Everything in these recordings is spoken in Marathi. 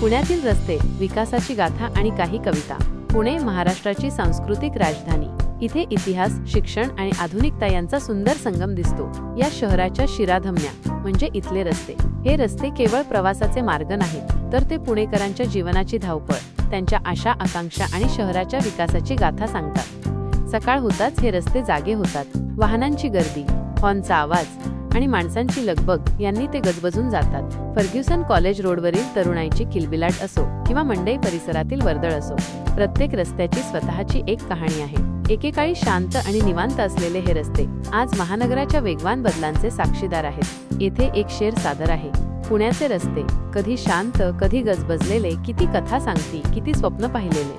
पुण्यातील रस्ते विकासाची गाथा आणि काही कविता. पुणे महाराष्ट्राची सांस्कृतिक राजधानी. इथे इतिहास शिक्षण आणि आधुनिकता यांचा सुंदर संगम दिसतो. या शहराच्या शिराधमन्या म्हणजे इथले रस्ते. हे रस्ते केवळ प्रवासाचे मार्ग नाहीत तर ते पुणेकरांच्या जीवनाची धावपळ त्यांच्या आशा आकांक्षा आणि शहराच्या विकासाची गाथा सांगतात. सकाळ होताच हे रस्ते जागे होतात. वाहनांची गर्दी हॉर्नचा आवाज आणि माणसांची लगबग यांनी ते गजबजून जातात. फर्ग्युसन कॉलेज रोडवरील तरुणाईची किलबिलाट असो किंवा मंडई परिसरातील वर्दळ असो प्रत्येक रस्त्याची स्वतःची एक कहाणी आहे. एकेकाळी शांत आणि निवांत असलेले हे रस्ते आज महानगराच्या वेगवान बदलांचे साक्षीदार आहेत. येथे एक शेर सादर आहे. पुण्याचे रस्ते कधी शांत कधी गजबजलेले किती कथा सांगती किती स्वप्न पाहिलेले.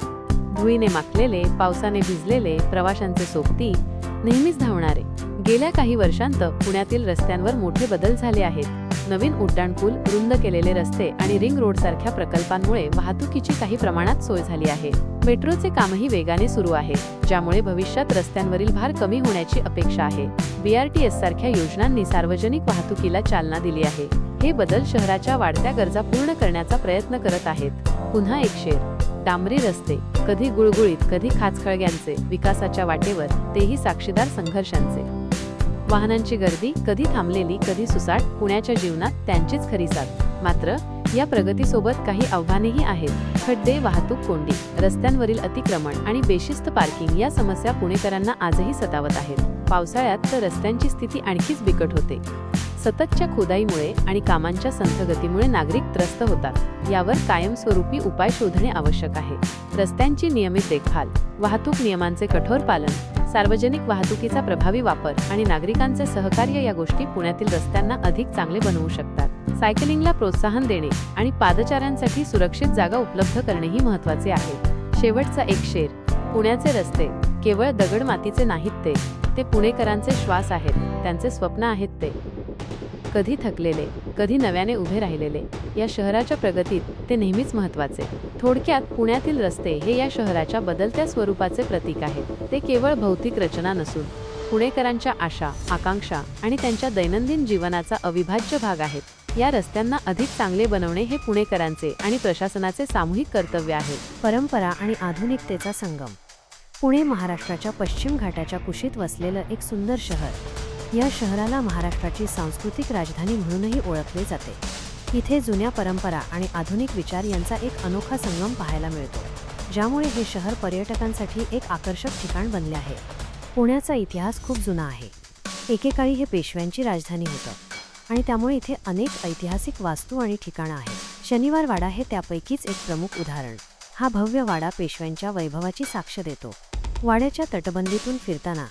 धुळीने माखलेले पावसाने भिजलेले प्रवाशांचे सोबती नेहमीच धावणारे गेल्या काही वर्षांत पुण्यातील रस्त्यांवर मोठे बदल झाले आहेत. नवीन उड्डाणपूल रुंद केलेले रस्ते आणि रिंग रोड सारख्या प्रकल्पांमुळे वाहतुकीची काही प्रमाणात सोय झाली आहे. मेट्रोचे कामही वेगाने सुरू आहे ज्यामुळे भविष्यात रस्त्यांवरील भार कमी होण्याची अपेक्षा आहे. बीआरटीएस सारख्या योजनांनी सार्वजनिक वाहतुकीला चालना दिली आहे. हे बदल शहराच्या वाढत्या गरजा पूर्ण करण्याचा प्रयत्न करत आहेत. पुन्हा एक शेर. डांबरी रस्ते कधी गुळगुळीत कधी खाचखळग्यांचे विकासाच्या वाटेवर तेही साक्षीदार संघर्षांचे. वाहनांची गर्दी कधी थांबलेली कधी सुसाट पुण्याच्या जीवनात त्यांचीच खरी साथ. मात्र या प्रगतीसोबत काही आव्हानेही आहेत. खड्डे वाहतूक कोंडी रस्त्यांवरील अतिक्रमण आणि बेशिस्त पार्किंग या समस्या पुणेकरांना आजही सतावत आहेत. पावसाळ्यात तर रस्त्यांची स्थिती आणखीच बिकट होते. सततच्या खोदाईमुळे आणि कामांच्या संथगतीमुळे नागरिक त्रस्त होतात. यावर कायमस्वरूपी उपाय शोधणे आवश्यक आहे. रस्त्यांची नियमित देखभाल वाहतूक नियमांचे कठोर पालन सार्वजनिक वाहतुकीचा प्रभावी वापर आणि नागरिकांचे सहकार्य या गोष्टी पुण्यातील रस्त्यांना अधिक चांगले बनवू शकतात. सायकलिंगला प्रोत्साहन देणे आणि पादचाऱ्यांसाठी सुरक्षित जागा उपलब्ध करणेही महत्त्वाचे आहे. शेवटचा एक शेर पुण्याचे रस्ते केवळ दगड मातीचे नाहीत ते. ते पुणेकरांचे श्वास आहेत त्यांचे स्वप्न आहेत ते. कधी थकलेले कधी नव्याने उभे राहिलेले या शहराच्या प्रगतीत ते नेहमीच महत्त्वाचे थोडक्यात पुण्यातील रस्ते हे या शहराच्या बदलत्या स्वरूपाचे प्रतीक आहे ते केवळ भौतिक रचना नसून पुणेकरांच्या आशा आकांक्षा आणि त्यांच्या दैनंदिन जीवनाचा अविभाज्य भाग आहेत. या रस्त्यांना अधिक चांगले बनवणे हे पुणेकरांचे आणि प्रशासनाचे सामूहिक कर्तव्य आहे. परंपरा आणि आधुनिकतेचा संगम. पुणे महाराष्ट्राच्या पश्चिम घाटाच्या कुशीत वसलेलं एक सुंदर शहर. या शहराला महाराष्ट्राची सांस्कृतिक राजधानी म्हणूनही ओळखले जाते. इथे जुन्या परंपरा आणि आधुनिक विचार यांचा एक अनोखा संगम पाहायला मिळतो. ज्यामुळे हे शहर पर्यटकांसाठी एक आकर्षक ठिकाण बनले आहे. पुण्याचा इतिहास खूप जुना आहे. एकेकाळी हे पेशव्यांची राजधानी होतं. आणि त्यामुळे इथे अनेक ऐतिहासिक वास्तू आणि ठिकाणं आहेत. शनिवार वाडा हे त्यापैकीच एक प्रमुख उदाहरण. हा भव्य वाडा पेशव्यांच्या वैभवाची साक्ष देतो. वाड्याच्या तटबंदीतून फिरताना